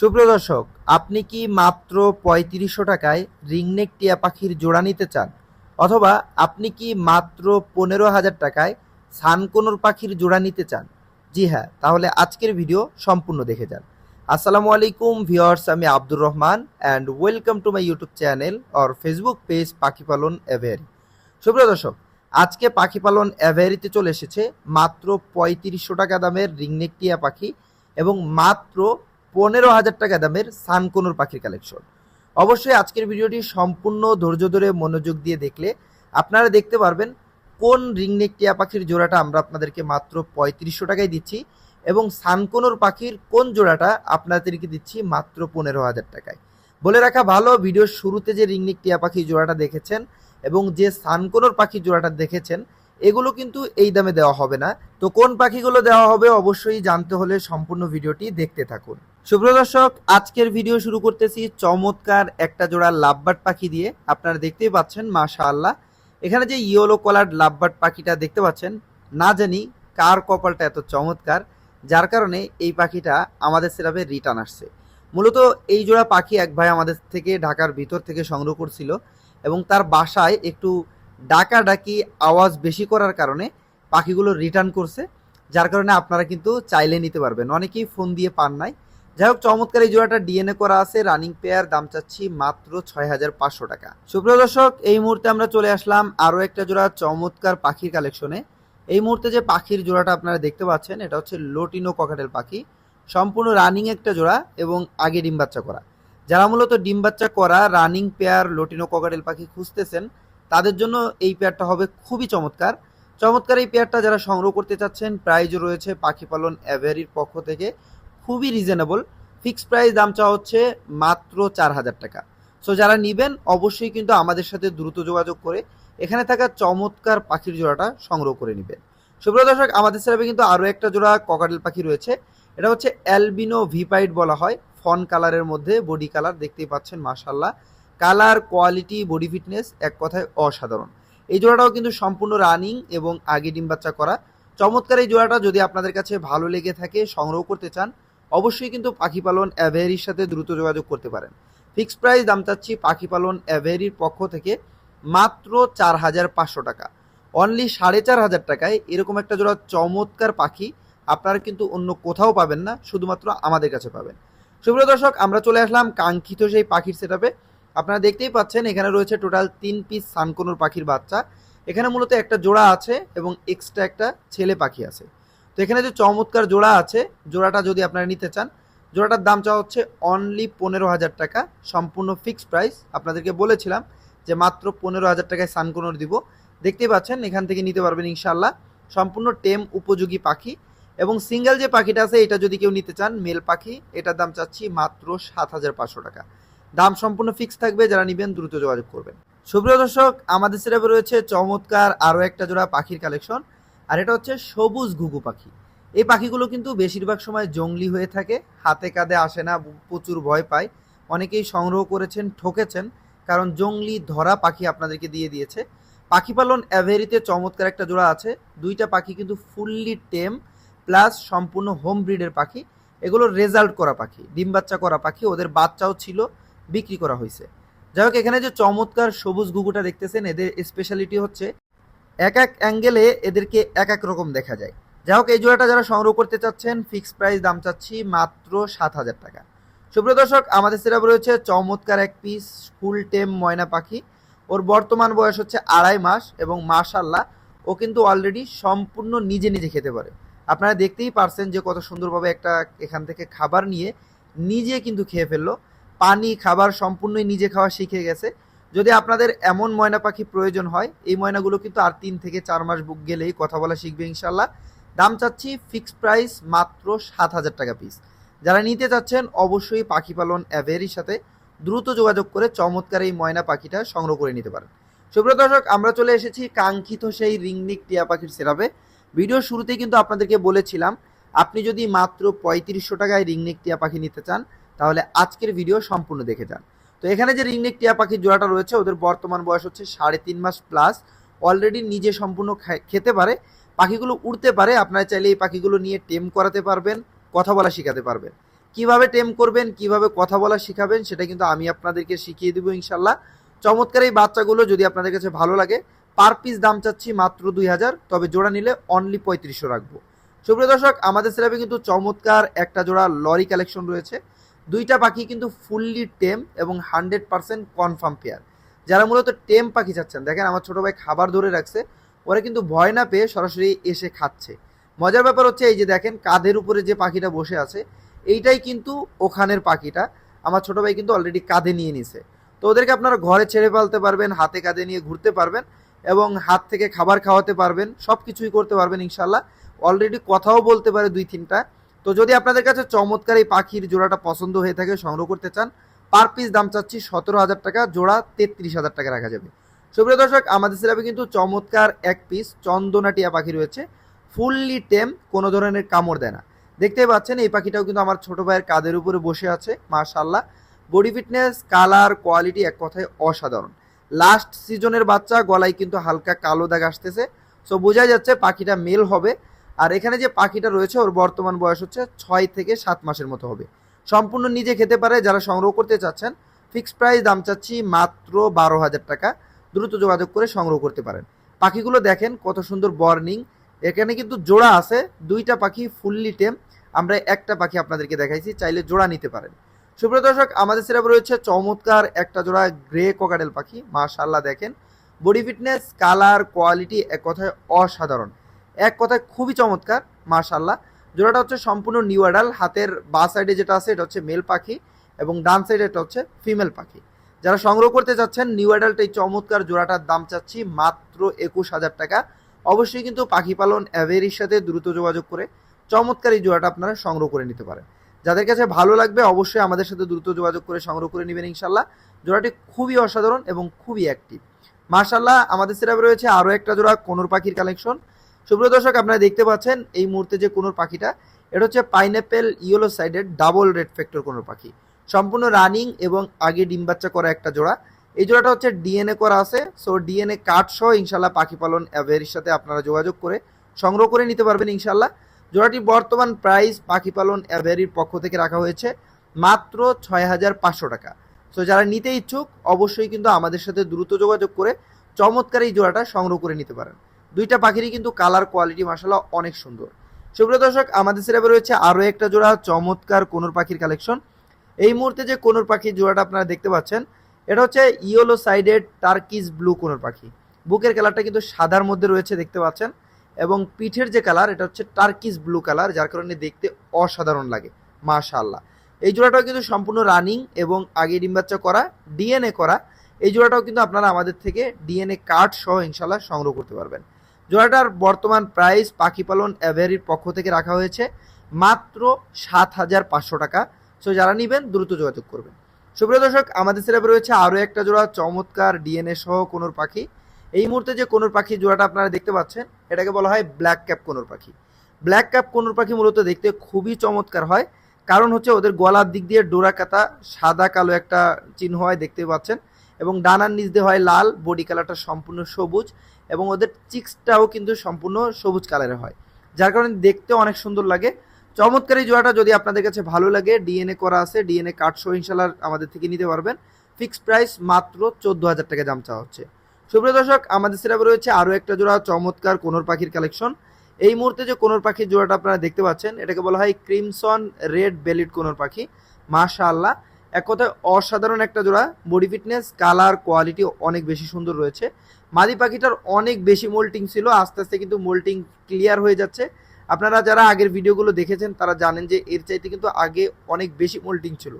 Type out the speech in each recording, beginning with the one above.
সুপ্রিয় দর্শক, আপনি কি মাত্র পঁয়ত্রিশশো টাকায় রিংনেক টিয়া পাখির জোড়া নিতে চান? অথবা আপনি কি মাত্র পনেরো হাজার টাকায় সানকোনোর পাখির জোড়া নিতে চান? জি হ্যাঁ তাহলে আজকের ভিডিও সম্পূর্ণ দেখে যান। আসসালামু আলাইকুম ভিওয়ার্স আমি Abdur Rahman and welcome to my YouTube channel or Facebook page পাখি পালন অ্যাভেরি। সুপ্রিয় দর্শক, আজকে পাখি পালন অ্যাভেরিতে চলে এসেছে মাত্র পঁয়ত্রিশশো টাকা দামের রিংনেক টিয়া পাখি এবং মাত্র পনেরো হাজার টাকা দামের সানকোনোর পাখির কালেকশন অবশ্যই আজকের ভিডিওটি সম্পূর্ণ ধৈর্য ধরে মনোযোগ দিয়ে দেখলে আপনারা দেখতে পারবেন কোন রিংনেক টিয়া পাখির জোড়াটা আমরা আপনাদেরকে মাত্র পঁয়ত্রিশশো টাকায় দিচ্ছি এবং সানকোনোর পাখির কোন জোড়াটা আপনাদেরকে দিচ্ছি মাত্র পনেরো হাজার টাকায়। বলে রাখা ভালো ভিডিওর শুরুতে যে রিংনেক টিয়া পাখির জোড়াটা দেখেছেন এবং যে সানকোনোর পাখির জোড়াটা দেখেছেন, এগুলো কিন্তু এই দামে দেওয়া হবে না। তো কোন পাখিগুলো দেওয়া হবে অবশ্যই জানতে হলে সম্পূর্ণ ভিডিওটি দেখতে থাকুন। সুপ্রিয় দর্শক, আজকের ভিডিও শুরু করতেছি চমৎকার একটা জোড়া লাভবার্ড পাখি দিয়ে। আপনারা দেখতেই পাচ্ছেন মাশা আল্লাহ এখানে যে ইয়েলো কলার লাভবার্ড পাখিটা দেখতে পাচ্ছেন, না জানি কার কপালটা এত চমৎকার, যার কারণে এই পাখিটা আমাদের সেরাপে রিটার্ন আসছে। মূলত এই জোড়া পাখি এক ভাই আমাদের থেকে ঢাকার ভিতর থেকে সংগ্রহ করছিল এবং তার বাসায় একটু ডাকা ডাকি আওয়াজ বেশি করার কারণে পাখিগুলো রিটার্ন করছে, যার কারণে আপনারা কিন্তু চাইলে নিতে পারবেন। অনেকেই ফোন দিয়ে পান নাই। যাই হোক, চমৎকার এই জোড়াটা ডিএনএ করা আছে রানিং পেয়ার দাম চাচ্ছি মাত্র ছয় হাজার পাঁচশো টাকা। সুপ্রিয় দর্শক, এই মুহূর্তে আমরা চলে আসলাম আরও একটা জোড়া চমৎকার পাখির কালেকশনে এই মুহূর্তে যে পাখির জোড়াটা আপনারা দেখতে পাচ্ছেন, এটা হচ্ছে লোটিনো ককাটেল পাখি। সম্পূর্ণ রানিং একটা জোড়া এবং আগে ডিম বাচ্চা করা। যারা মূলত ডিম বাচ্চা করা রানিং পেয়ার লোটিনো ককাটেল পাখি খুঁজতেছেন, তাদের জন্য এই পেয়ারটা হবে খুবই চমৎকার। চমৎকার এই পেয়ারটা যারা সংগ্রহ করতে চাচ্ছেন প্রাইজও রয়েছে পাখি পালন অ্যাভেরির পক্ষ থেকে। খুবই রিজনেবল ফিক্স প্রাইস দাম চাওয়া হচ্ছে মাত্র চার হাজার টাকা। সো যারা নিবেন, অবশ্যই কিন্তু আমাদের সাথে দ্রুত যোগাযোগ করে এখানে থাকা চমৎকার পাখির জোড়াটা সংগ্রহ করে নেবেন। সুপ্রিয় দর্শক, আমাদের সেরাপে কিন্তু আরও একটা জোড়া ককাটেল পাখি রয়েছে। এটা হচ্ছে অ্যালবিনো ভিপাইট বলা হয়। ফন কালারের মধ্যে বডি কালার দেখতেই পাচ্ছেন মাশাল্লাহ কালার কোয়ালিটি বডি ফিটনেস এক কথায় অসাধারণ। এই জোড়াটাও কিন্তু সম্পূর্ণ রানিং এবং আগে ডিম বাচ্চা করা। চমৎকার এই জোড়াটা যদি আপনাদের কাছে ভালো লেগে থাকে, সংগ্রহ করতে চান অবশ্যই কিন্তু পাখি পালন অ্যাভেরির সাথে দ্রুত যোগাযোগ করতে পারেন। ফিক্স প্রাইস দাম চাচ্ছি পাখি পালন অ্যাভেরির পক্ষ থেকে মাত্র চার হাজার পাঁচশো টাকা। অনলি সাড়ে চার হাজার টাকায় এরকম একটা জোড়া চমৎকার পাখি আপনারা কিন্তু অন্য কোথাও পাবেন না, শুধুমাত্র আমাদের কাছে পাবেন। সুপ্রিয় দর্শক, আমরা চলে আসলাম কাঙ্ক্ষিত সেই পাখির সেটাপে আপনারা দেখতেই পাচ্ছেন, এখানে রয়েছে টোটাল তিন পিস সানকোনোর পাখির বাচ্চা। এখানে মূলত একটা জোড়া আছে এবং এক্সট্রা একটা ছেলে পাখি আছে। তো এখানে যে চমৎকার জোড়া আছে, জোড়াটা যদি আপনারা নিতে চান, জোড়াটার দাম চাওয়া হচ্ছে অনলি পনেরো হাজার টাকা, সম্পূর্ণ ফিক্সড প্রাইস আপনাদেরকে বলেছিলাম যে মাত্র পনেরো হাজার টাকায় সানকোনোর দিব। দেখতেই পাচ্ছেন, এখান থেকে নিতে পারবেন ইনশাল্লাহ সম্পূর্ণ টেম উপযোগী পাখি এবং সিঙ্গেল যে পাখিটা আছে, এটা যদি কেউ নিতে চান, মেল পাখি, এটার দাম চাচ্ছি মাত্র সাত হাজার পাঁচশো টাকা। দাম সম্পূর্ণ ফিক্স থাকবে, যারা নেবেন দ্রুত যোগাযোগ করবেন। সুপ্রিয় দর্শক, আমাদের সেরাপে রয়েছে চমৎকার আরও একটা জোড়া পাখির কালেকশন আর এটা হচ্ছে সবুজ ঘুঘু পাখি। এই পাখিগুলো কিন্তু বেশিরভাগ সময় জঙ্গলি হয়ে থাকে, হাতে কাঁধে আসে না, প্রচুর ভয় পায়। অনেকেই সংগ্রহ করেছেন, ঠকেছেন, কারণ জঙ্গলি ধরা পাখি আপনাদেরকে দিয়ে দিয়েছে। পাখি পালন অ্যাভেরিতে চমৎকার একটা জোড়া আছে। দুইটা পাখি কিন্তু ফুললি টেম, প্লাস সম্পূর্ণ হোম ব্রিডের পাখি। এগুলো রেজাল্ট করা পাখি, ডিম বাচ্চা করা পাখি, ওদের বাচ্চাও ছিল, বিক্রি করা হয়েছে। যাই হোক, এখানে যে চমৎকার সবুজ ঘুঘুটা দেখতেছেন, এদের স্পেশালিটি হচ্ছে এক এক অ্যাঙ্গেলে এদেরকে এক এক রকম দেখা যায়। যাই হোক, এই জোড়াটা যারা সংগ্রহ করতে চাচ্ছেন ফিক্সড প্রাইস দাম চাচ্ছি মাত্র সাত হাজার টাকা। সুপ্রিয় দর্শক, আমাদের সেরাপ রয়েছে চমৎকার এক পিস ফুল টেম ময়না পাখি। ওর বর্তমান বয়স হচ্ছে আড়াই মাস এবং মাশাল্লাহ ও কিন্তু অলরেডি সম্পূর্ণ নিজে নিজে খেতে পারে। আপনারা দেখতেই পারছেন যে কত সুন্দরভাবে একটা এখান থেকে খাবার নিয়ে নিজে কিন্তু খেয়ে ফেলল। পানি, খাবার সম্পূর্ণই নিজে খাওয়া শিখে গেছে। যদি আপনাদের এমন ময়না পাখি প্রয়োজন হয়, এই ময়নাগুলো কিন্তু আর তিন থেকে চার মাস বুক গেলেই কথা বলা শিখবে ইনশাল্লাহ দাম চাচ্ছি ফিক্সড প্রাইস মাত্র সাত হাজার টাকা পিস যারা নিতে চাচ্ছেন, অবশ্যই পাখি পালন অ্যাভেরির সাথে দ্রুত যোগাযোগ করে চমৎকার এই ময়না পাখিটা সংগ্রহ করে নিতে পারেন। সুপ্রিয় দর্শক, আমরা চলে এসেছি কাঙ্ক্ষিত সেই রিংনিক টিয়া পাখির সেরাপে। ভিডিও শুরুতেই কিন্তু আপনাদেরকে বলেছিলাম, আপনি যদি মাত্র পঁয়ত্রিশশো টাকায় রিংনিক টিয়া পাখি নিতে চান, তাহলে আজকের ভিডিও সম্পূর্ণ দেখে যান। তো এখানে যে রিংনেক টিয়া পাখির জোড়াটা রয়েছে, ওদের বর্তমান বয়স হচ্ছে সাড়ে তিন মাস প্লাস অলরেডি নিজে সম্পূর্ণ খেতে পারে। পাখিগুলো উড়তে পারে, আপনারা চাইলে এই পাখিগুলো নিয়ে টেম করাতে পারবেন, কথা বলা শেখাতে পারবেন। কীভাবে টেম করবেন, কীভাবে কথা বলা শিখাবেন, সেটা কিন্তু আমি আপনাদেরকে শিখিয়ে দেবো ইনশাল্লাহ। চমৎকার এই বাচ্চাগুলো যদি আপনাদের কাছে ভালো লাগে পার পিস দাম চাচ্ছি মাত্র দুই হাজার, তবে জোড়া নিলে অনলি পঁয়ত্রিশশো রাখব। সুপ্রিয় দর্শক, আমাদের সিলাবে কিন্তু চমৎকার একটা জোড়া লরি কালেকশন রয়েছে। দুইটা পাখি কিন্তু ফুললি টেম এবং হান্ড্রেড পার্সেন্ট কনফার্ম পেয়ার যারা মূলত টেম পাখি চাচ্ছেন, দেখেন আমার ছোটো ভাই খাবার ধরে রাখছে, ওরা কিন্তু ভয় না পেয়ে সরাসরি এসে খাচ্ছে। মজার ব্যাপার হচ্ছে এই যে দেখেন কাঁধের উপরে যে পাখিটা বসে আছে, এইটাই কিন্তু ওখানের পাখিটা। আমার ছোট ভাই কিন্তু অলরেডি কাঁধে নিয়ে নিছে। তো ওদেরকে আপনারা ঘরে ছেড়ে ফেলতে পারবেন, হাতে কাঁধে নিয়ে ঘুরতে পারবেন এবং হাত থেকে খাবার খাওয়াতে পারবেন সব কিছুই করতে পারবেন ইনশাল্লাহ অলরেডি কথাও বলতে পারে দুই তিনটা তো যদি আপনাদের কাছে চমৎকার এই পাখির জোড়াটা পছন্দ হয়ে থাকে, সংগ্রহ করতে চান পার পিস দাম চাচ্ছি সতেরো হাজার টাকা, জোড়া তেত্রিশ হাজার টাকা রাখা যাবে। সুপ্রিয় দর্শক, আমাদের সিলাবে কিন্তু চমৎকার এক পিস চন্দনা টিয়া পাখি রয়েছে। ফুললি টেম কোনো ধরনের কামড় দেয় না। দেখতেই পাচ্ছেন, এই পাখিটাও কিন্তু আমার ছোট ভাইয়ের কাদের উপরে বসে আছে মাশাল্লাহ বডি ফিটনেস কালার কোয়ালিটি এক কথায় অসাধারণ। লাস্ট সিজনের বাচ্চা, গলায় কিন্তু হালকা কালো দাগ আসতেছে। সো বোঝাই যাচ্ছে পাখিটা মেল হবে। আর এখানে যে পাখিটা রয়েছে, ওর বর্তমান বয়স হচ্ছে ছয় থেকে সাত মাসের মতো হবে। সম্পূর্ণ নিজে খেতে পারে, যারা সংগ্রহ করতে চাচ্ছেন ফিক্সড প্রাইস দাম চাচ্ছি মাত্র বারো হাজার টাকা। দ্রুত যোগাযোগ করে সংগ্রহ করতে পারেন। পাখিগুলো দেখেন, কত সুন্দর বর্নিং। এখানে কিন্তু জোড়া আছে, দুইটা পাখি ফুললি টেম আমরা একটা পাখি আপনাদেরকে দেখাইছি, চাইলে জোড়া নিতে পারেন। সুপ্রিয় দর্শক, আমাদের সিরাপ রয়েছে চমৎকার একটা জোড়া গ্রে কোকাডেল পাখি। মাশাল্লাহ দেখেন। বডি ফিটনেস কালার কোয়ালিটি এক কথায় অসাধারণ। এক কথায় খুবই চমৎকার মাশাল্লাহ জোড়াটা হচ্ছে সম্পূর্ণ নিউ অ্যাডাল হাতের বা সাইডে যেটা আছে এটা হচ্ছে মেল পাখি এবং ডান সাইডে এটা হচ্ছে ফিমেল পাখি। যারা সংগ্রহ করতে চাচ্ছেন নিউ অ্যাডাল্ট এই চমৎকার জোড়াটার দাম চাচ্ছি মাত্র একুশ হাজার টাকা। অবশ্যই কিন্তু পাখি পালন অ্যাভেরির সাথে দ্রুত যোগাযোগ করে চমৎকার এই জোড়াটা আপনারা সংগ্রহ করে নিতে পারেন। যাদের কাছে ভালো লাগবে অবশ্যই আমাদের সাথে দ্রুত যোগাযোগ করে সংগ্রহ করে নেবেন ইনশাল্লাহ জোড়াটি খুবই অসাধারণ এবং খুবই অ্যাক্টিভ মার্শাল্লাহ আমাদের সেরাবে রয়েছে আরও একটা জোড়া কোনোর পাখির কালেকশন সুপ্রিয় দর্শক, আপনারা দেখতে পাচ্ছেন এই মুহূর্তে যে কোনোর পাখিটা, এটা হচ্ছে পাইনঅ্যাপেল ইয়েলো সাইডের ডাবল রেড ফ্যাক্টর কোনোর পাখি। সম্পূর্ণ রানিং এবং আগে ডিম বাচ্চা করা একটা জোড়া। এই জোড়াটা হচ্ছে ডিএনএ করা আছে। সো ডিএনএ কার্ড সহ ইনশাল্লাহ পাখি পালন অ্যাভেরির সাথে আপনারা যোগাযোগ করে সংগ্রহ করে নিতে পারবেন ইনশাল্লাহ জোড়াটির বর্তমান প্রাইস পাখি পালন অ্যাভেরির পক্ষ থেকে রাখা হয়েছে মাত্র ছয় হাজার পাঁচশো টাকা। সো যারা নিতে ইচ্ছুক, অবশ্যই কিন্তু আমাদের সাথে দ্রুত যোগাযোগ করে চমৎকার এই জোড়াটা সংগ্রহ করে নিতে পারেন। দুইটা পাখিরই কিন্তু কালার কোয়ালিটি মাসাল্লাহ অনেক সুন্দর। সুপ্রিয় দর্শক, আমাদের সিরাপে রয়েছে আরও একটা জোড়া চমৎকার কোনোর পাখির কালেকশন এই মুহূর্তে যে কোনোর পাখির জোড়াটা আপনারা দেখতে পাচ্ছেন, এটা হচ্ছে ইয়েলো সাইডেড টার্কিস ব্লু কোনোর পাখি। বুকের কালারটা কিন্তু সাদার মধ্যে রয়েছে দেখতে পাচ্ছেন, এবং পিঠের যে কালার এটা হচ্ছে টার্কিস ব্লু কালার যার কারণে দেখতে অসাধারণ লাগে, মাশাআল্লাহ। এই জোড়াটাও কিন্তু সম্পূর্ণ রানিং এবং আগে ডিম বাচ্চা করা ডিএনএ করা, এই জোড়াটাও কিন্তু আপনারা আমাদের থেকে ডিএনএ কার্ড সহ ইনশাল্লাহ সংগ্রহ করতে পারবেন। জোড়াটার বর্তমান প্রাইস পাখি পালন অ্যাভেরির পক্ষ থেকে রাখা হয়েছে মাত্র সাত হাজার পাঁচশো টাকা। সো যারা নেবেন, দ্রুত যোগাযোগ করবেন। সুপ্রিয় দর্শক, আমাদের সিরাপে রয়েছে আরও একটা জোড়া, চমৎকার ডিএনএ সহ কোনোর পাখি। এই মুহূর্তে যে কোনোর পাখি জোড়াটা আপনারা দেখতে পাচ্ছেন, এটাকে বলা হয় ব্ল্যাক ক্যাপ কোনোর পাখি। ব্ল্যাক ক্যাপ কোনোর পাখি মূলত দেখতে খুবই চমৎকার হয়। কারণ হচ্ছে ওদের গলার দিক দিয়ে ডোরা কাতা সাদা কালো একটা চিহ্ন হয়, দেখতে পাচ্ছেন। এবং ডানার নিচ দিয়ে হয় লাল, বডি কালারটা সম্পূর্ণ সবুজ। এবং ওদের চিক্সটাও কিন্তু সম্পূর্ণ সবুজ কালারের হয়। যার কারণে দেখতে অনেক সুন্দর লাগে। চমৎকার এই জোড়াটা যদি আপনাদের কাছে ভালো লাগে ডিএনএ করা আছে ডিএনএ কার্ড সহ ইনশাল্লাহ আমাদের থেকে নিতে পারবেন। ফিক্সড প্রাইস মাত্র চোদ্দ হাজার টাকা দাম চাওয়া হচ্ছে। সুপ্রিয় দর্শক, আমাদের সেরাবে রয়েছে আরও একটা জোড়া, চমৎকার কোনোর পাখির কালেকশন এই মুহূর্তে যে কোনোর পাখির জোড়াটা আপনারা দেখতে পাচ্ছেন, এটাকে বলা হয় ক্রিমসন রেড বেলিড কোনোর পাখি। মাশা আল্লাহ এক কথায় অসাধারণ একটা জোড়া। বডি ফিটনেস কালার কোয়ালিটি অনেক বেশি সুন্দর রয়েছে। মাদি পাখিটার অনেক বেশি মোল্টিং ছিল, আস্তে আস্তে কিন্তু মোল্টিং ক্লিয়ার হয়ে যাচ্ছে। আপনারা যারা আগের ভিডিওগুলো দেখেছেন, তারা জানেন যে এর চাইতে কিন্তু আগে অনেক বেশি মোল্টিং ছিল।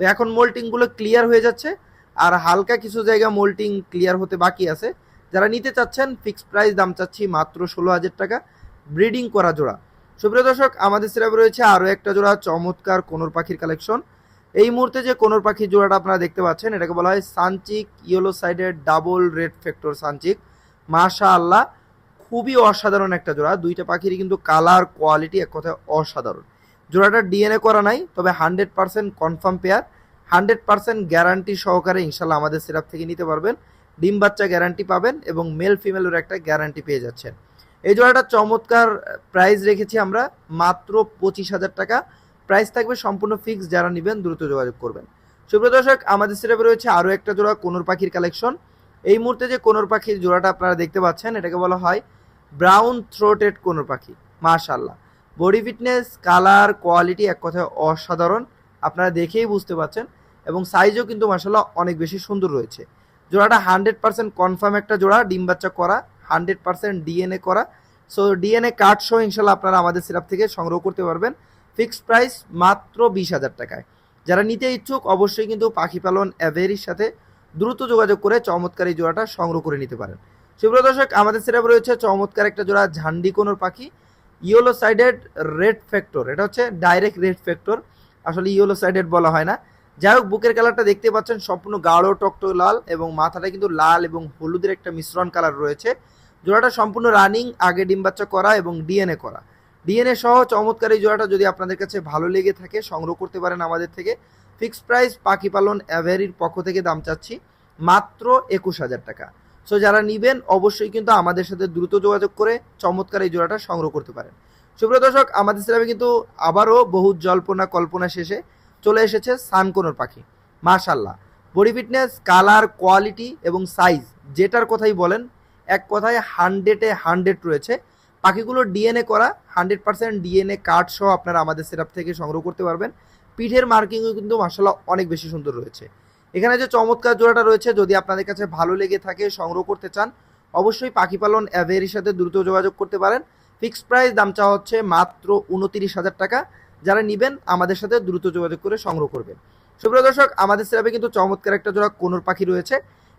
তো এখন মোল্টিংগুলো ক্লিয়ার হয়ে যাচ্ছে, আর হালকা কিছু জায়গা মোল্টিং ক্লিয়ার হতে বাকি আছে। যারা নিতে চাচ্ছেন ফিক্সড প্রাইস দাম চাচ্ছি মাত্র ষোলো হাজার টাকা। ব্রিডিং করা জোড়া। সুপ্রিয় দর্শক, আমাদের সিরাপে রয়েছে আরও একটা জোড়া, চমৎকার কোনোর পাখির কালেকশন এই মুহূর্তে যে কোনোর পাখির জোড়াটা আপনারা দেখতে পাচ্ছেন, এটাকে বলা হয় সানচিক ইয়েলো সাইডের double red factor sun cheek. মাশা আল্লাহ খুবই অসাধারণ একটা জোড়া। দুইটা পাখিরই কিন্তু কালার, কোয়ালিটি এক কথায় অসাধারণ। জোড়াটা ডিএনএ করা নাই, তবে hundred percent confirm pair. Hundred percent guarantee সহকারে ইনশাল্লাহ আমাদের সিরাপ থেকে নিতে পারবেন। ডিম বাচ্চা গ্যারান্টি পাবেন এবং মেল ফিমেলের একটা গ্যারান্টি পেয়ে যাচ্ছেন। এই জোড়াটা চমৎকার প্রাইস রেখেছি আমরা মাত্র পঁচিশ হাজার টাকা। প্রাইস থাকবে সম্পূর্ণ ফিক্স যারা নেবেন দ্রুত যোগাযোগ করবেন। সুপ্রিয় দর্শক, আমাদের সেটাপে রয়েছে আরও একটা জোড়া কোনোর পাখির কালেকশন এই মুহূর্তে যে কোনোর পাখির জোড়াটা আপনারা দেখতে পাচ্ছেন, এটাকে বলা হয় ব্রাউন থ্রোটেড কোনোর পাখি। মাশাল্লাহ বডি ফিটনেস কালার কোয়ালিটি এক কথায় অসাধারণ। আপনারা দেখেই বুঝতে পারছেন এবং সাইজও কিন্তু মাসাল্লাহ অনেক বেশি সুন্দর রয়েছে। জোড়াটা হান্ড্রেড পার্সেন্ট কনফার্ম একটা জোড়া, ডিম বাচ্চা করা হান্ড্রেড পার্সেন্ট ডিএনএ করা। সো ডিএনএ কার্ড সহ ইনশাল্লাহ আপনারা আমাদের সিরাপ থেকে সংগ্রহ করতে পারবেন। ফিক্সড প্রাইস মাত্র বিশ হাজার টাকায়। যারা নিতে ইচ্ছুক, অবশ্যই কিন্তু পাখি পালন অ্যাভেরির সাথে দ্রুত যোগাযোগ করে চমৎকার এই জোড়াটা সংগ্রহ করে নিতে পারেন। সুপ্রিয় দর্শক, আমাদের সিরাপ রয়েছে চমৎকার একটা জোড়া ঝান্ডি কোনোর পাখি ইয়েলো সাইডেড রেড ফ্যাক্টর এটা হচ্ছে ডাইরেক্ট রেড ফ্যাক্টর আসলে ইয়েলো সাইডেড বলা হয় না। যাই হোক, বুকের কালারটা দেখতে পাচ্ছেন, সম্পূর্ণ গাঢ়, টকটক লাল এবং মাথাটা কিন্তু লাল এবং হলুদের একটা মিশ্রণ কালার রয়েছে। জোড়াটা সম্পূর্ণ রানিং আগে ডিম বাচ্চা করা এবং ডিএনএ করা। ডিএনএ সহ চমৎকার এই জোড়াটা যদি আপনাদের কাছে ভালো লেগে থাকে, সংগ্রহ করতে পারেন আমাদের থেকে। ফিক্সড প্রাইস পাখি পালন অ্যাভেরির পক্ষ থেকে দাম চাচ্ছি মাত্র একুশ হাজার টাকা। সো যারা নিবেন, অবশ্যই কিন্তু আমাদের সাথে দ্রুত যোগাযোগ করে চমৎকার এই জোড়াটা সংগ্রহ করতে পারেন। সুপ্রিয় দর্শক, আমাদের সিলামে কিন্তু আবারও বহু জল্পনা কল্পনা শেষে চলে এসেছে সানকোনোর পাখি। মাশাল্লাহ বডি ফিটনেস কালার কোয়ালিটি এবং সাইজ যেটার কথাই বলেন, এক কথায় হান্ড্রেডে হান্ড্রেড রয়েছে। পাখিগুলোর ডিএনএ করা হান্ড্রেড পার্সেন্ট ডিএনএ কার্ড সহ আপনারা আমাদের সেটআপ থেকে সংগ্রহ করতে পারবেন। পিঠের মার্কিংও কিন্তু মাসাল্লাহ অনেক বেশি সুন্দর রয়েছে। এখানে যে চমৎকার জোড়াটা রয়েছে, যদি আপনাদের কাছে ভালো লেগে থাকে, সংগ্রহ করতে চান, অবশ্যই পাখি পালন অ্যাভেরির সাথে দ্রুত যোগাযোগ করতে পারেন। ফিক্সড প্রাইস দাম চাওয়া হচ্ছে মাত্র উনতিরিশ হাজার টাকা। যারা নিবেন, আমাদের সাথে দ্রুত যোগাযোগ করে সংগ্রহ করবেন। সুপ্রিয় দর্শক, আমাদের সেরাপে কিন্তু চমৎকার একটা জোড়া কোনোর পাখি রয়েছে।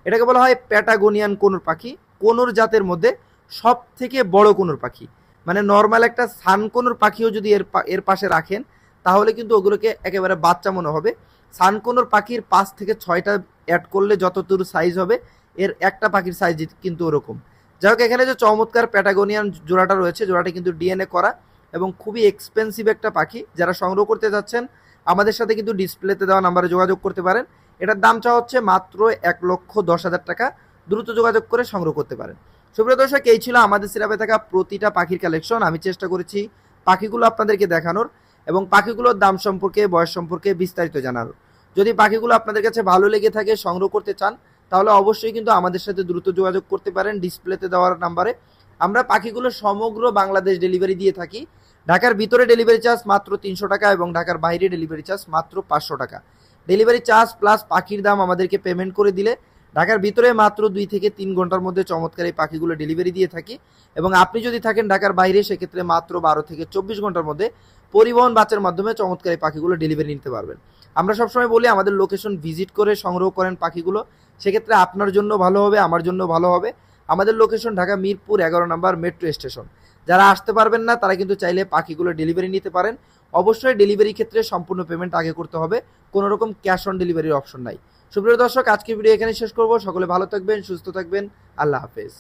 এটাকে বলা হয় প্যাটাগোনিয়ান কোনোর পাখি। কোনোর জাতের মধ্যে সব থেকে বড় কোনোর পাখি। মানে নর্মাল একটা সান কোনোর পাখিও যদি এর এর পাশে রাখেন, তাহলে কিন্তু ওগুলোকে একেবারে বাচ্চা মনে হবে। সানকোনোর পাখির পাঁচ থেকে ছয়টা অ্যাড করলে যতদূর সাইজ হবে, এর একটা পাখির সাইজ কিন্তু ওরকম। যাই হোক, এখানে যে চমৎকার প্যাটাগোনিয়ান জোড়াটা রয়েছে, জোড়াটা কিন্তু ডিএনএ করা এবং খুবই এক্সপেন্সিভ একটা পাখি। যারা সংগ্রহ করতে যাচ্ছেন, আমাদের সাথে কিন্তু ডিসপ্লেতে দেওয়া নাম্বারে যোগাযোগ করতে পারেন। এটার দাম চাওয়া হচ্ছে মাত্র এক লক্ষ দশ হাজার টাকা। দ্রুত যোগাযোগ করে সংগ্রহ করতে পারেন। সুপ্রিয় দর্শক, এই ছিল আমাদের সিরাপে থাকা প্রতিটা পাখির কালেকশন আমি চেষ্টা করেছি পাখিগুলো আপনাদেরকে দেখানোর এবং পাখিগুলোর দাম সম্পর্কে, বয়স সম্পর্কে বিস্তারিত জানানোর যদি পাখিগুলো আপনাদের কাছে ভালো লেগে থাকে, সংগ্রহ করতে চান, তাহলে অবশ্যই কিন্তু আমাদের সাথে দ্রুত যোগাযোগ করতে পারেন ডিসপ্লেতে দেওয়ার নাম্বারে। আমরা পাখিগুলো সমগ্র বাংলাদেশ ডেলিভারি দিয়ে থাকি। ঢাকার ভিতরে ডেলিভারি চার্জ মাত্র তিনশো টাকা এবং ঢাকার বাইরে ডেলিভারি চার্জ মাত্র পাঁচশো টাকা। ডেলিভারি চার্জ প্লাস পাখির দাম আমাদেরকে পেমেন্ট করে দিলে ঢাকার ভিতরে মাত্র দুই থেকে তিন ঘণ্টার মধ্যে চমৎকার এই পাখিগুলো ডেলিভারি দিয়ে থাকি এবং আপনি যদি থাকেন ঢাকার বাইরে, সেক্ষেত্রে মাত্র বারো থেকে চব্বিশ ঘণ্টার মধ্যে পরিবহন বাসের মাধ্যমে চমৎকার এই পাখিগুলো ডেলিভারি নিতে পারবেন। আমরা সবসময় বলি, আমাদের লোকেশন ভিজিট করে সংগ্রহ করেন পাখিগুলো। সেক্ষেত্রে আপনার জন্য ভালো হবে, আমার জন্য ভালো হবে। আমাদের লোকেশন ঢাকা মিরপুর এগারো নম্বর মেট্রো স্টেশন যারা আসতে পারবেন না, তারা কিন্তু চাইলে পাখিগুলো ডেলিভারি নিতে পারেন। অবশ্যই ডেলিভারি ক্ষেত্রে সম্পূর্ণ পেমেন্ট আগে করতে হবে। কোনো রকম ক্যাশ অন ডেলিভারির অপশন নাই। সুপ্রিয় দর্শক আজকে ভিডিও এখানে শেষ করব। সকলে ভালো থাকবেন সুস্থ থাকবেন। আল্লাহ হাফেজ।